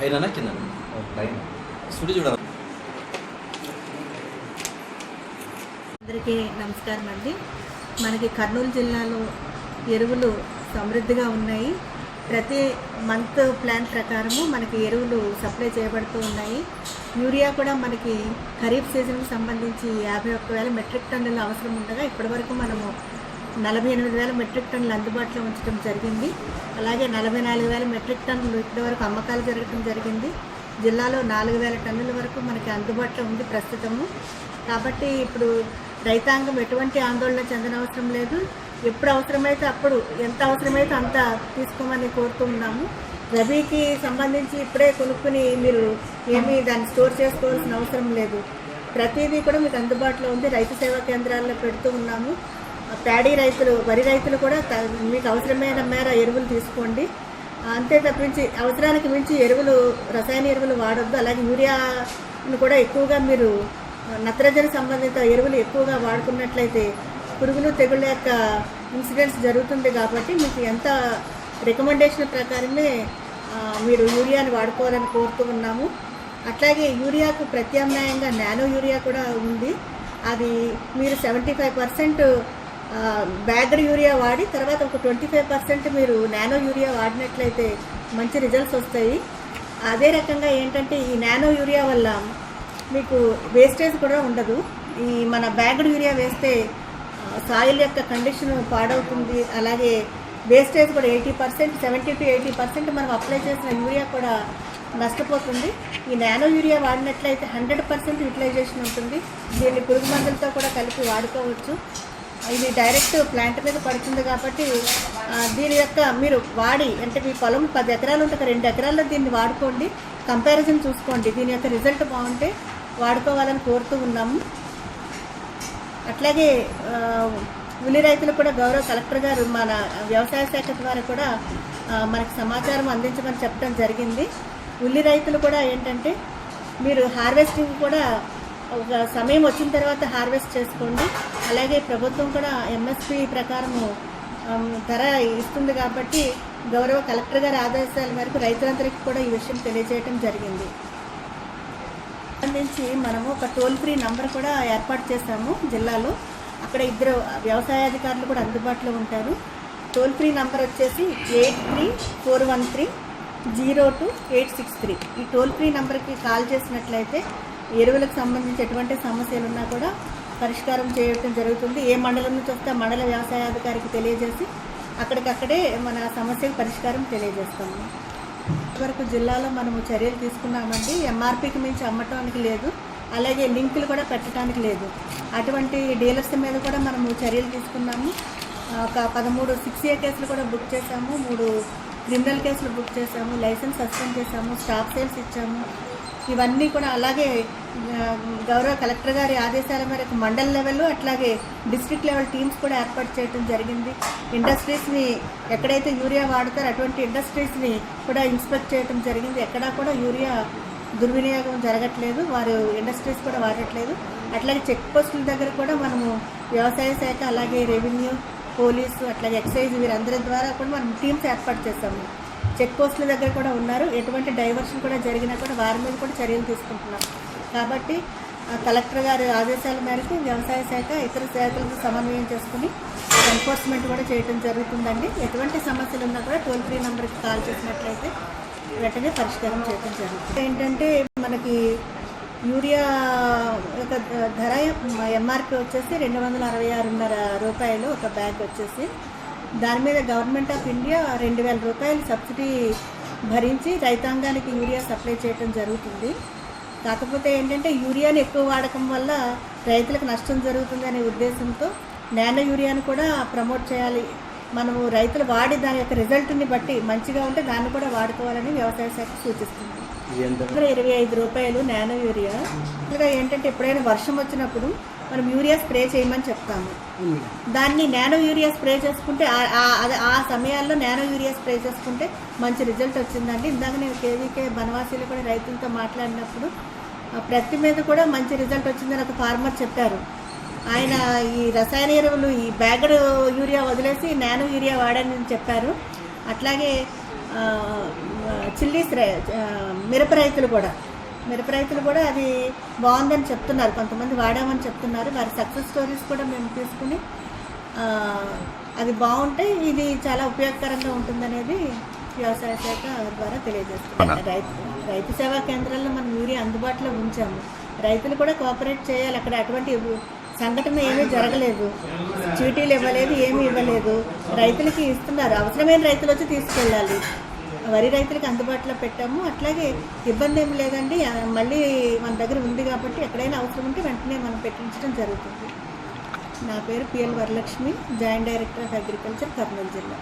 అయినా సుడి చూడ. అందరికీ నమస్కారం అండి. మనకి కర్నూలు జిల్లాలో ఎరువులు సమృద్ధిగా ఉన్నాయి. ప్రతి మంత్ ప్లాన్ ప్రకారము మనకి ఎరువులు సప్లై చేయబడుతూ ఉన్నాయి. యూరియా కూడా మనకి ఖరీఫ్ సీజన్కి సంబంధించి యాభై ఒక్క వేల మెట్రిక్ టన్నులు అవసరం ఉండగా ఇప్పటివరకు మనము నలభై ఎనిమిది వేల మెట్రిక్ టన్నులు అందుబాటులో ఉంచడం జరిగింది. అలాగే నలభై నాలుగు వేల మెట్రిక్ టన్నులు ఇప్పటివరకు అమ్మకాలు జరగడం జరిగింది. జిల్లాలో నాలుగు వేల టన్నుల వరకు మనకి అందుబాటులో ఉంది ప్రస్తుతము. కాబట్టి ఇప్పుడు రైతాంగం ఎటువంటి ఆందోళన చెందనవసరం లేదు. ఎప్పుడు అవసరమైతే అప్పుడు ఎంత అవసరమైతే అంత తీసుకోమని కోరుతూ ఉన్నాము. రబీకి సంబంధించి ఇప్పుడే కొనుక్కుని మీరు ఏమీ దాన్ని స్టోర్ చేసుకోవాల్సిన అవసరం లేదు. ప్రతిదీ కూడా మీకు అందుబాటులో ఉంది. రైతు సేవా కేంద్రాల్లో పెడుతూ ఉన్నాము. ప్యాడీ రైతులు వరి రైతులు కూడా మీకు అవసరమైన మేర ఎరువులు తీసుకోండి. అంతే తప్పించి అవసరానికి మించి ఎరువులు రసాయన ఎరువులు వాడొద్దు. అలాగే యూరియాను కూడా ఎక్కువగా మీరు నత్రజని సంబంధిత ఎరువులు ఎక్కువగా వాడుకున్నట్లయితే పురుగులు తెగుళ్ళ యొక్క ఇన్సిడెంట్స్ జరుగుతుంది కాబట్టి మీకు ఎంత రికమెండేషన్ ప్రకారమే మీరు యూరియాని వాడుకోవాలని కోరుతూ ఉన్నాము. అట్లాగే యూరియాకు ప్రత్యామ్నాయంగా నానో యూరియా కూడా ఉంది. అది మీరు seventy five percent bagged urea వాడి తర్వాత ఒక ట్వంటీ ఫైవ్ పర్సెంట్ మీరు నానో యూరియా వాడినట్లయితే మంచి రిజల్ట్స్ వస్తాయి. అదే రకంగా ఏంటంటే ఈ నానో యూరియా వల్ల మీకు వేస్టేజ్ కూడా ఉండదు. ఈ మన బ్యాగ్డ్ యూరియా వేస్తే సాయిల్ యొక్క కండిషన్ పాడవుతుంది. అలాగే వేస్టేజ్ కూడా eighty percent seventy to eighty percent మనం అప్లై చేసిన యూరియా కూడా నష్టపోతుంది. ఈ నానో యూరియా వాడినట్లయితే హండ్రెడ్ పర్సెంట్ యూటిలైజేషన్ ఉంటుంది. దీన్ని పురుగు మందులతో కూడా కలిపి వాడుకోవచ్చు. ఇది డైరెక్ట్ ప్లాంట్ మీద పడుతుంది కాబట్టి దీని యొక్క మీరు వాడి అంటే మీ పొలం పది ఎకరాలు ఉంటే రెండు ఎకరాల్లో దీన్ని వాడుకోండి. కంపారిజన్ చూసుకోండి. దీని యొక్క రిజల్ట్ బాగుంటే వాడుకోవాలని కోరుతూ ఉన్నాము. అట్లాగే ఉల్లి రైతులు కూడా గౌరవ కలెక్టర్ గారు మన వ్యవసాయ శాఖ ద్వారా కూడా మనకు మనకి సమాచారం అందించమని చెప్పడం జరిగింది. ఉల్లి రైతులు కూడా ఏంటంటే మీరు హార్వెస్టింగ్ కూడా ఒక సమయం వచ్చిన తర్వాత హార్వెస్ట్ చేసుకోండి. అలాగే ప్రభుత్వం కూడా ఎంఎస్పి ప్రకారము ధర ఇస్తుంది కాబట్టి గౌరవ కలెక్టర్ గారి ఆదేశాల మేరకు రైతులందరికీ కూడా ఈ విషయం తెలియజేయడం జరిగింది. సంబంధించి మనము ఒక టోల్ ఫ్రీ నంబర్ కూడా ఏర్పాటు చేశాము జిల్లాలో. అక్కడ ఇద్దరు వ్యవసాయాధికారులు కూడా అందుబాటులో ఉంటారు. టోల్ ఫ్రీ నంబర్ వచ్చేసి eight three four one three zero two eight six three. ఈ టోల్ ఫ్రీ నంబర్కి కాల్ చేసినట్లయితే ఎరువులకు సంబంధించి ఎటువంటి సమస్యలు ఉన్నా కూడా పరిష్కారం చేయడం జరుగుతుంది. ఏ మండలం నుంచి వస్తే మండల వ్యవసాయాధికారికి తెలియజేసి అక్కడికక్కడే మన సమస్యకు పరిష్కారం తెలియజేస్తాము. వరకు జిల్లాలో మనము చర్యలు తీసుకున్నామండి. ఎంఆర్పికి మించి అమ్మటానికి లేదు. అలాగే లింకులు కూడా పెట్టడానికి లేదు. అటువంటి డీలర్స్ మీద కూడా మనము చర్యలు తీసుకున్నాము. ఒక పదమూడు సిక్స్ ఏ కేసులు కూడా బుక్ చేశాము. మూడు క్రిమినల్ కేసులు బుక్ చేశాము. లైసెన్స్ సస్పెండ్ చేశాము. స్టాప్ సేల్స్ ఇచ్చాము. ఇవన్నీ కూడా అలాగే గౌరవ కలెక్టర్ గారి ఆదేశాల మేరకు మండల్ లెవెల్ అట్లాగే డిస్ట్రిక్ట్ లెవెల్ టీమ్స్ కూడా ఏర్పాటు చేయడం జరిగింది. ఇండస్ట్రీస్ని ఎక్కడైతే యూరియా వాడతారో అటువంటి ఇండస్ట్రీస్ని కూడా ఇన్స్పెక్ట్ చేయడం జరిగింది. ఎక్కడా కూడా యూరియా దుర్వినియోగం జరగట్లేదు. వారు ఇండస్ట్రీస్ కూడా వాడట్లేదు. అట్లాగే చెక్ పోస్టుల దగ్గర కూడా మనము వ్యవసాయ శాఖ అలాగే రెవెన్యూ పోలీసు అట్లాగే ఎక్సైజ్ వీరందరి ద్వారా కూడా మనం టీమ్స్ ఏర్పాటు చేస్తాము చెక్ పోస్టుల దగ్గర కూడా ఉన్నారు. ఎటువంటి డైవర్షన్ కూడా జరిగినా కూడా వారి మీద కూడా చర్యలు తీసుకుంటున్నాం కాబట్టి కలెక్టర్ గారి ఆదేశాల మేరకు వ్యవసాయ శాఖ ఇతర శాఖలతో సమన్వయం చేసుకుని ఎన్ఫోర్స్మెంట్ కూడా చేయడం జరుగుతుందండి. ఎటువంటి సమస్యలు ఉన్నా కూడా టోల్ ఫ్రీ నెంబర్కి కాల్ చేసినట్లయితే వెంటనే పరిష్కారం చేయడం జరుగుతుంది. ఏంటంటే మనకి యూరియా యొక్క ధర ఎంఆర్పి వచ్చేసి రెండు వందల అరవై ఆరున్నర రూపాయలు ఒక బ్యాగ్ వచ్చేసి దాని మీద గవర్నమెంట్ ఆఫ్ ఇండియా రెండు వేల రూపాయలు సబ్సిడీ భరించి రైతాంగానికి యూరియా సప్లై చేయడం జరుగుతుంది. కాకపోతే ఏంటంటే యూరియాని ఎక్కువ వాడకం వల్ల రైతులకు నష్టం జరుగుతుంది అనే ఉద్దేశంతో నానో యూరియాని కూడా ప్రమోట్ చేయాలి. మనము రైతులు వాడి దాని యొక్క రిజల్ట్ని బట్టి మంచిగా ఉంటే దాన్ని కూడా వాడుకోవాలని వ్యవసాయ శాఖ సూచిస్తుంది. ఇరవై ఐదు రూపాయలు నానో యూరియా. ఇంకా ఏంటంటే ఎప్పుడైనా వర్షం వచ్చినప్పుడు మనం యూరియా స్ప్రే చేయమని చెప్తాము. దాన్ని నానో యూరియా స్ప్రే చేసుకుంటే ఆ- అదే ఆ సమయాల్లో నానో యూరియా స్ప్రే చేసుకుంటే మంచి రిజల్ట్ వచ్చిందండి. ఇందాక నేను కేవీకే బనవాసీలో కూడా రైతులతో మాట్లాడినప్పుడు ప్రతి మీద కూడా మంచి రిజల్ట్ వచ్చిందని ఒక ఫార్మర్ చెప్పారు. ఆయన ఈ రసాయన ఎరువులు ఈ బ్యాగడ్ యూరియా వదిలేసి నానో యూరియా వాడని చెప్పారు. అట్లాగే చిల్లీస్ మిరప రైతులు కూడా. మిరప రైతులు కూడా అది బాగుందని చెప్తున్నారు. కొంతమంది వాడామని చెప్తున్నారు. వారి సక్సెస్ స్టోరీస్ కూడా మేము తీసుకుని అది బాగుంటే ఇది చాలా ఉపయోగకరంగా ఉంటుందనేది వ్యవసాయ శాఖ ద్వారా తెలియజేస్తున్నాం రైతు రైతు సేవా కేంద్రాల్లో మనం యూరియా అందుబాటులో ఉంచాము. రైతులు కూడా కోఆపరేట్ చేయాలి. అక్కడ అటువంటి సంఘటన ఏమీ జరగలేదు. చీటీలు ఇవ్వలేదు ఏమీ ఇవ్వలేదు. రైతులకి ఇస్తున్నారు. అవసరమైన రైతులు వచ్చి తీసుకెళ్ళాలి. వరి రైతులకు అందుబాటులో పెట్టాము. అట్లాగే ఇబ్బంది ఏం లేదండి. మళ్ళీ మన దగ్గర ఉంది కాబట్టి ఎక్కడైనా అవసరం ఉంటే వెంటనే మనం పెట్టించడం జరుగుతుంది. నా పేరు P L Varalakshmi. Joint director of agriculture Kurnool జిల్లా.